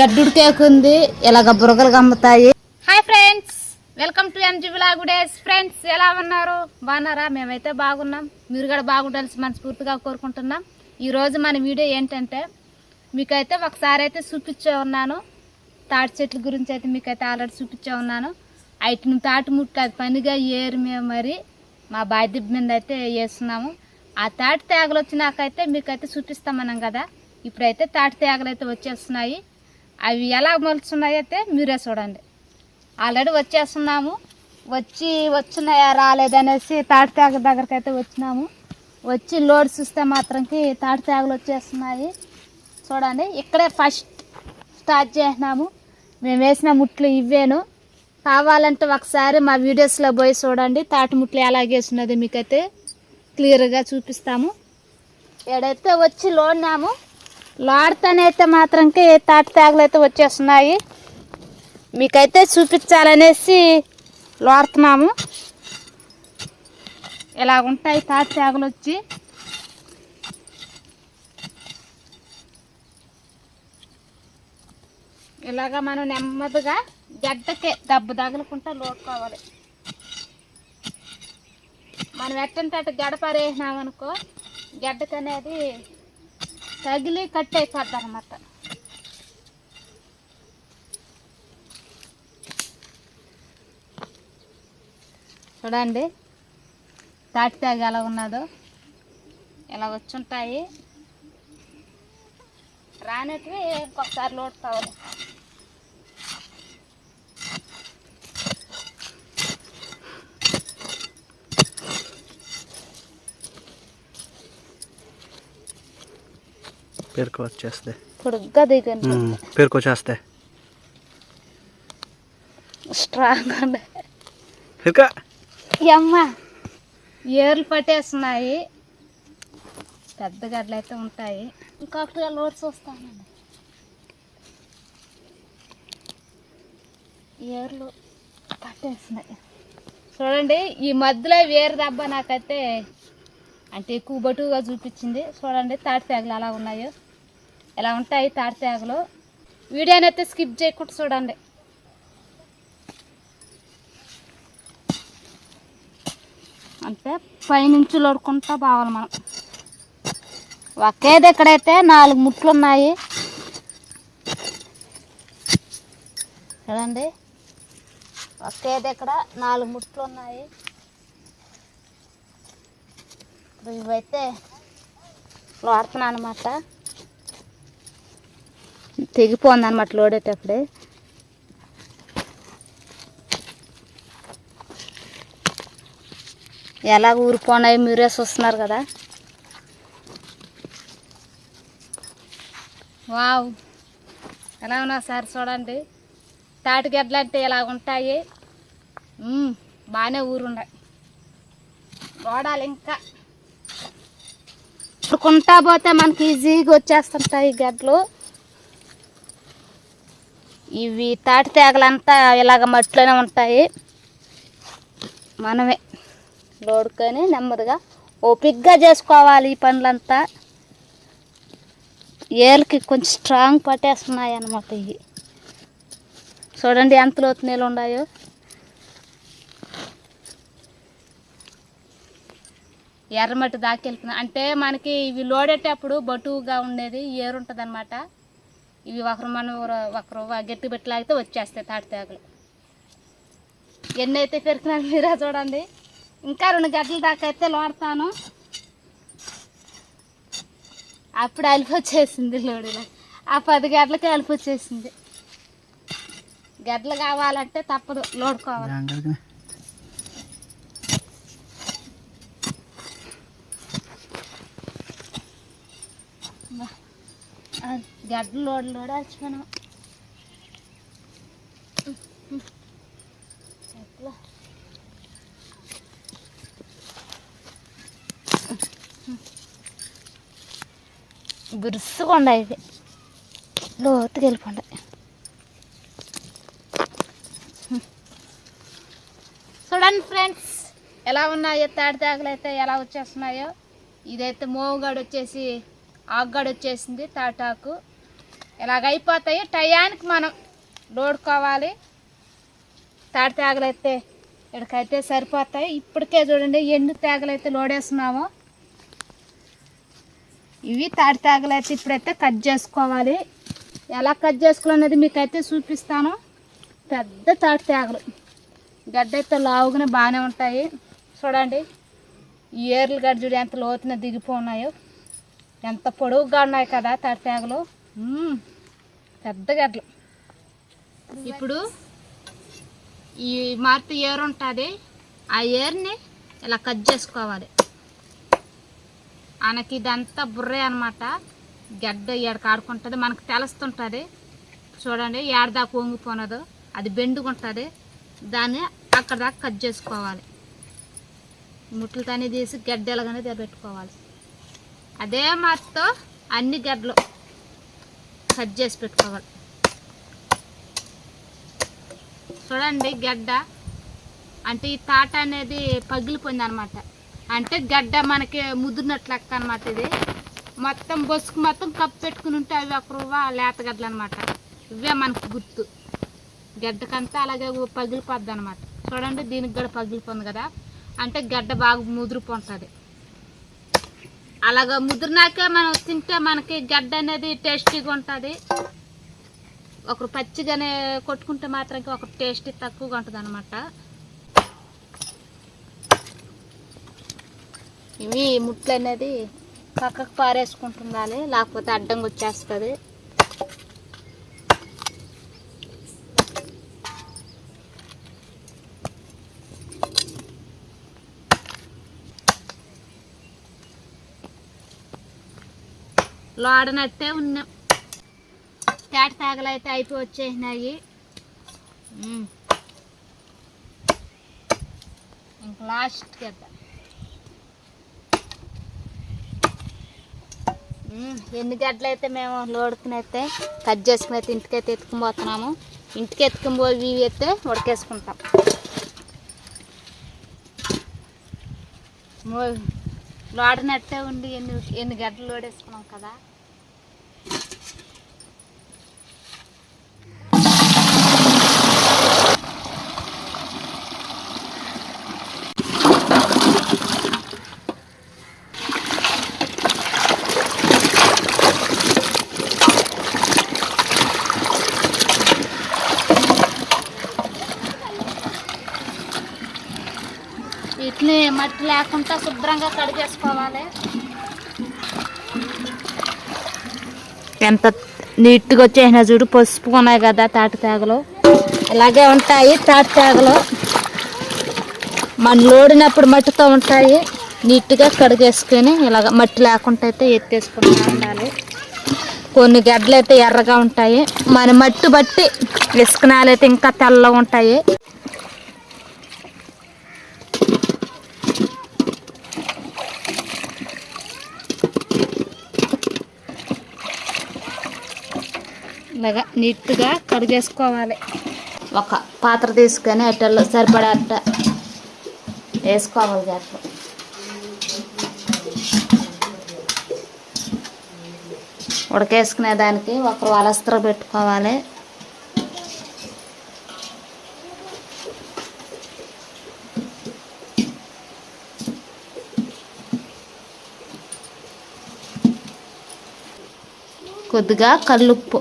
గడ్డుడికేకుంది ఇలాగ బురగలు అమ్ముతాయి hi friends welcome to MG blog days. Friends ఎలా ఉన్నారు? బాగున్నారా? మేమైతే బాగున్నాం. మీరు కూడా బాగుండాల్సి మనస్ఫూర్తిగా కోరుకుంటున్నాం. ఈరోజు మన వీడియో ఏంటంటే మీకైతే ఒకసారి అయితే చూపించే ఉన్నాను. తాటి చెట్ల గురించి అయితే మీకైతే ఆల్రెడీ చూపించే ఉన్నాను. ఐటిని తాటి ముట్టు అది పనిగా ఏరు మేము మరి. మా బాధ్యత మీద అయితే వేస్తున్నాము. ఆ తాటి తేగలు వచ్చినాకైతే మీకైతే చూపిస్తామన్నాం కదా. ఇప్పుడైతే తాటి తేగలు అయితే వచ్చేస్తున్నాయి. అవి ఎలా మొలుస్తున్నాయి మీరే చూడండి. ఆల్రెడీ వచ్చేస్తున్నాము. వచ్చి వచ్చినాయా రాలేదనేసి తాటి తేగ దగ్గరికి అయితే వచ్చినాము. వచ్చి లోడ్ చూస్తే మాత్రంకి తాటి తేగలు వచ్చేస్తున్నాయి. చూడండి ఇక్కడే ఫస్ట్ స్టార్ట్ చేసినాము. మేము వేసిన ముట్లు ఇవ్వేను. కావాలంటే ఒకసారి మా వీడియోస్లో పోయి చూడండి తాటి ముట్లు ఎలా మీకైతే క్లియర్గా చూపిస్తాము. ఏడైతే వచ్చి లోడినాము లోడతానైతే మాత్రంకి తాటి తేగలు అయితే వచ్చేస్తున్నాయి. మీకైతే చూపించాలనేసి లోడుతున్నాము. ఇలా ఉంటాయి తాటి తేగలు వచ్చి? ఇలాగ మనం నెమ్మదిగా గడ్డకే దెబ్బ తగులుకుంటా లోడుకోవాలి. మనం ఎట్టంటే అటు గడపరేసినామనుకో గడ్డకు అనేది తగిలి కట్ అయిపోద్ది అనమాట చూడండి తాటి తాగి ఎలా ఉన్నదో ఇలా వచ్చుంటాయి. రానటివి ఇంకొకసారి లోడ్ కావాలి. పేరుకు వచ్చేస్తే పొడుగ్గా దిగండి. పేరుకు వచ్చేస్తే స్ట్రాంగ్ ఉండే పేరుక. అమ్మ ఏర్లు పట్టేస్తున్నాయి. పెద్ద గడ్డలు అయితే ఉంటాయి. ఇంకొకటి లోడ్స్ వస్తానండి ఏర్లు పట్టేస్తున్నాయి. చూడండి ఈ మధ్యలో వేరు దెబ్బ నాకైతే అంటే ఎక్కువ బటుగా చూపించింది. చూడండి తాటి తేగలు ఎలా ఉన్నాయో. ఎలా ఉంటాయి తాటి తేగలు? వీడియోని అయితే స్కిప్ చేయకుండా చూడండి. అంటే పైనుంచి లోడుకుంటా పోవాలి మనం. ఒకే దగ్గరైతే నాలుగు ముట్లు ఉన్నాయి. చూడండి. ఒకే దగ్గర నాలుగు ముట్లు ఉన్నాయి. ఇప్పుడు ఇవైతే లోడుతున్నాను అనమాట తెగిపోంది అనమాట లోడేటప్పుడే. ఎలా ఊరిపోనాయి మీరే చూస్తున్నారు కదా. వావ్. ఎలా ఉన్నా సార్ చూడండి. తాటిగడ్డలు అంటే ఇలా ఉంటాయి. బాగానే ఊరున్నాయి. వాడాలి ఇంకా. కుంటా పోతే మనకి ఈజీగా వచ్చేస్తుంటాయి గడ్డలు. ఇవి తాటి తేగలంతా ఇలాగ మట్టిలోనే ఉంటాయి. మనమే లోడుకొని నెమ్మదిగా ఓపిక్గా చేసుకోవాలి ఈ పనులంతా. ఏళ్ళకి కొంచెం స్ట్రాంగ్ పట్టేస్తున్నాయి అన్నమాట ఇవి. చూడండి ఎంత లోతు నీళ్ళు ఉన్నాయో. ఎర్రమట్టి దాకెళ్తున్నాయి అంటే మనకి ఇవి లోడేటప్పుడు బటువుగా ఉండేది ఏరుంటుంది అనమాట ఇవి ఒకరు మనం ఒకరు గట్టి పెట్టలాగితే వచ్చేస్తాయి తాటి తేగలు. ఎన్ని అయితే పెరిగినారు మీరే చూడండి. ఇంకా రెండు గంటల దాకా అయితే లోడతాను. అప్పుడు అలిపి వచ్చేసింది లోడులో. ఆ పది గంటలకి అలిపి వచ్చేసింది. గడ్డలు కావాలంటే తప్పదు లోడుకోవాలి. ఆ, గడ్డలు లోడలు లోడు వచ్చిపోయినాం ఎట్లా? బిరుసుగా ఇవి లోతుకి వెళ్ళిపోండి చూడండి ఫ్రెండ్స్ ఎలా ఉన్నాయో తాడి అయితే ఎలా వచ్చేస్తున్నాయో. ఇదైతే మోవుగాడు వచ్చేసి ఆగ్గాడు వచ్చేసింది తాటాకు ఇలాగైపోతాయి అయిపోతాయి టయానికి మనం లోడుకోవాలి. తాటి తేగలు అయితే ఇక్కడికైతే సరిపోతాయి. ఇప్పటికే చూడండి ఎన్ని తేగలు అయితే లోడేస్తున్నామో. ఇవి తాటి తేగలు అయితే ఇప్పుడైతే కట్ చేసుకోవాలి. ఎలా కట్ చేసుకోవాలనేది మీకైతే చూపిస్తాను. పెద్ద తాటి తేగలు. గడ్డ అయితే లావుగానే బాగానే ఉంటాయి. చూడండి ఏర్లు గడ్డ చూడు ఎంత లోతున దిగిపోన్నాయో ఎంత పొడవుగా ఉన్నాయి కదా తడితేగలు పెద్ద గడ్డలు ఇప్పుడు ఈ మార్పు ఏరు ఉంటుంది. ఆ ఏర్ని ఇలా కట్ చేసుకోవాలి. మనకి ఇదంతా బుర్రే అనమాట గడ్డ ఏడకి ఆడుకుంటుంది మనకు తెలుస్తుంటుంది. చూడండి ఏడదాకా వంగిపోనదు. అది బెండుకుంటుంది దాన్ని అక్కడ దాకా కట్ చేసుకోవాలి. ముట్లతోనే తీసి గడ్డ ఎలాగనే పెట్టుకోవాలి అదే మాటతో అన్ని గడ్డలు కట్ చేసి పెట్టుకోవాలి. చూడండి గడ్డ. అంటే ఈ తాట అనేది పగిలిపోయింది అనమాట అంటే గడ్డ మనకి ముదిరినట్లు లెక్క అనమాట ఇది. మొత్తం బొసుకు మొత్తం కప్పు పెట్టుకుని ఉంటే అవి ఒక రవ్వ లేత గడ్డలు అనమాట ఇవే మనకు గుర్తు. గడ్డకంతా అలాగే పగిలిపోద్ది అనమాట చూడండి దీనికి కూడా పగిలిపోయింది కదా. అంటే గడ్డ బాగా ముదిరిపోతుంది అలాగ ముదిరినాక మనం తింటే మనకి గడ్డ అనేది టేస్టీగా ఉంటుంది. ఒకరు పచ్చిగానే కొట్టుకుంటే మాత్రం ఒక టేస్ట్ తక్కువగా ఉంటుంది అనమాట ఇవి ముట్లు అనేది పక్కకు పారేసుకుంటుండాలి లేకపోతే అడ్డంగా వచ్చేస్తుంది. లోడనట్టే ఉన్నాం. తేట తాగలు అయితే అయిపోయి వచ్చేసినాయి ఇంక లాస్ట్ కదా ఎన్ని గడ్డలు అయితే మేము లోడుకుని అయితే కట్ చేసుకుని అయితే ఇంటికైతే ఎత్తుకుని పోతున్నాము. ఇంటికి ఎత్తుకుని పోయి ఇవి అయితే ఉడకేసుకుంటాం. లోడనట్టే ఉండి ఎన్ని ఎన్ని గడ్డలు లోడేసుకున్నాం కదా వీటిని మట్టి లేకుండా శుభ్రంగా కడిగేసుకోవాలి. ఎంత నీట్గా వచ్చేసిన చూడు పసుపు ఉన్నాయి కదా తాటి తేగలు. ఇలాగే ఉంటాయి తాటి తేగలు. మన లోడినప్పుడు మట్టితో ఉంటాయి. నీట్గా కడిగేసుకొని ఇలాగ మట్టి లేకుండా అయితే ఎత్తేసుకుంటూ ఉండాలి. కొన్ని గడ్డలు అయితే ఎర్రగా ఉంటాయి. మన మట్టి బట్టి ఇసుకనాలు అయితే ఇంకా తెల్లగా ఉంటాయి. ఇలాగా నీట్గా కడిగేసుకోవాలి ఒక పాత్ర తీసుకొని అట్టల్లో సరిపడా అట్ట వేసుకోవాలి గట్ల ఉడకేసుకునే దానికి ఒకరు వలస్త్ర పెట్టుకోవాలి. కొద్దిగా కల్లుప్పు.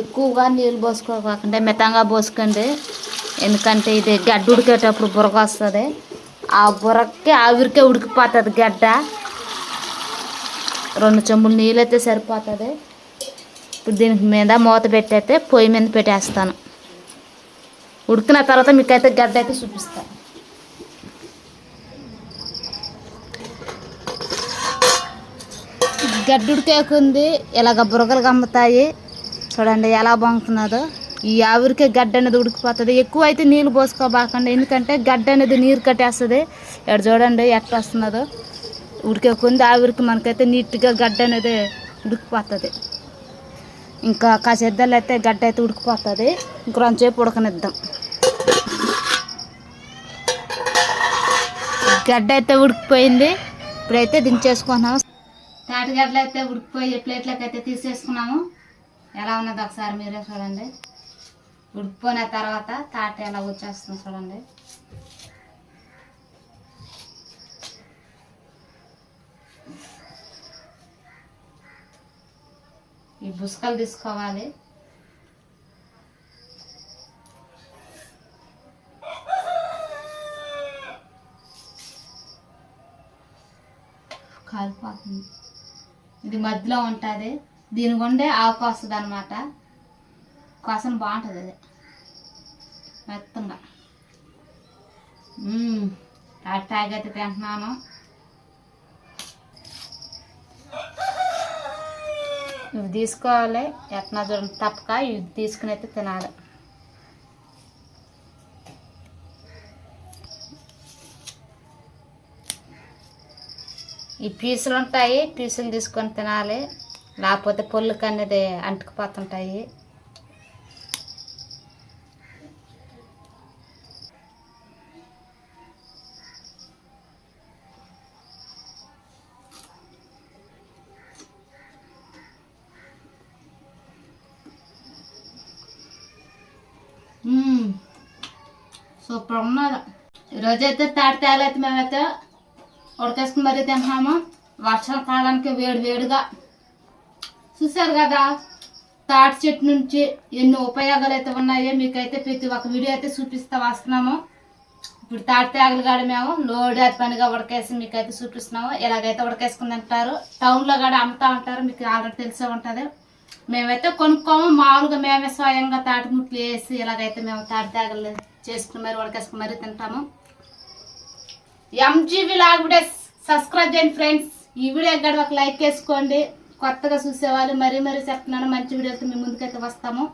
ఎక్కువగా నీళ్ళు పోసుకోకుండా మితంగా పోసుకోండి ఎందుకంటే ఇది గడ్డ ఉడికేటప్పుడు బురక వస్తుంది. ఆ బురకకి ఆవిరికే ఉడికిపోతుంది గడ్డ. రెండు చెంబులు నీళ్ళు అయితే సరిపోతుంది. ఇప్పుడు దీనికి మీద మూత పెట్టయితే పొయ్యి మీద పెట్టేస్తాను. ఉడికిన తర్వాత మీకైతే గడ్డ అయితే చూపిస్తాను. గడ్డ ఉడికేకుంది ఇలాగ బురగలు కమ్ముతాయి. చూడండి ఎలా బాగుతున్నదో ఈ ఆవిరికే గడ్డ అనేది ఉడికిపోతుంది. ఎక్కువ అయితే నీళ్ళు పోసుకోబాకండి. ఎందుకంటే గడ్డ అనేది నీరు కట్టేస్తుంది. ఇక్కడ చూడండి ఎట్లా వస్తున్నదో. ఉడికే కొంది ఆవిరికి మనకైతే నీట్గా గడ్డ అనేది ఉడికిపోతుంది. ఇంకా కాసేద్దలు అయితే గడ్డ అయితే ఉడికిపోతుంది. ఇంక ఉడకనిద్దాం. గడ్డ అయితే ఉడికిపోయింది. ఇప్పుడైతే దించేసుకున్నాం తాటిగడ్డలు అయితే ఉడికిపోయి ప్లేట్లోకి అయితే తీసేసుకున్నాము. ఎలా ఉన్నది ఒకసారి మీరే చూడండి. ఉడికిపోయిన తర్వాత తాట ఎలా వచ్చేస్తుంది చూడండి. ఈ బుసుకలు తీసుకోవాలి. కాలిపోతుంది. ఇది మధ్యలో ఉంటుంది. దీని గుండే ఆకు వస్తుంది అనమాట కోసం బాగుంటుంది అది. మెత్తంగా. మ్మ్. అయితే తింటున్నాను. ఇవి తీసుకోవాలి. ఎట్లా చూడండి తప్పక ఇవి తీసుకుని అయితే తినాలి. ఈ పీసులు ఉంటాయి పీసులు తీసుకొని తినాలి. లేకపోతే పొల్లుకు అనేది అంటుకుపోతుంటాయి. సూపర్ ఉన్నది. ఈరోజు అయితే తాటి తేలైతే మేమైతే ఉడకేసుకుని మరీ తిన్నాము వర్షాకాలానికి వేడి వేడిగా చూసారు కదా? తాటి చెట్టు నుంచి ఎన్ని ఉపయోగాలు అయితే ఉన్నాయో మీకైతే ప్రతి ఒక్క వీడియో అయితే చూపిస్తా వస్తున్నాము. ఇప్పుడు తాటి తేగలు కాడ మేము లోడ్ అది పనిగా ఉడకేసి మీకైతే చూపిస్తున్నాము. ఎలాగైతే ఉడకేసుకుని అంటారు టౌన్లో కూడా అమ్ముతా ఉంటారు మీకు ఆల్రెడీ తెలిసే ఉంటుంది. మేమైతే కొనుక్కోము మామూలుగా మేమే స్వయంగా తాటి ముట్లు వేసి ఇలాగైతే మేము తాటి తేగలు చేసుకుని మరి ఉడకేసుకుని మరీ తింటాము. ఎంజీవి లాగుడెస్ సబ్స్క్రైబ్ చేయండి ఫ్రెండ్స్ ఈ వీడియో గడ ఒక లైక్ వేసుకోండి. కొత్తగా చూసేవాళ్ళు మరీ మరీ చెప్తున్నాను మంచి వీడియోతో మీ ముందుకైతే వస్తాము.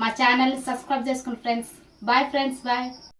మా ఛానల్ని సబ్స్క్రైబ్ చేసుకోండి ఫ్రెండ్స్. Bye friends bye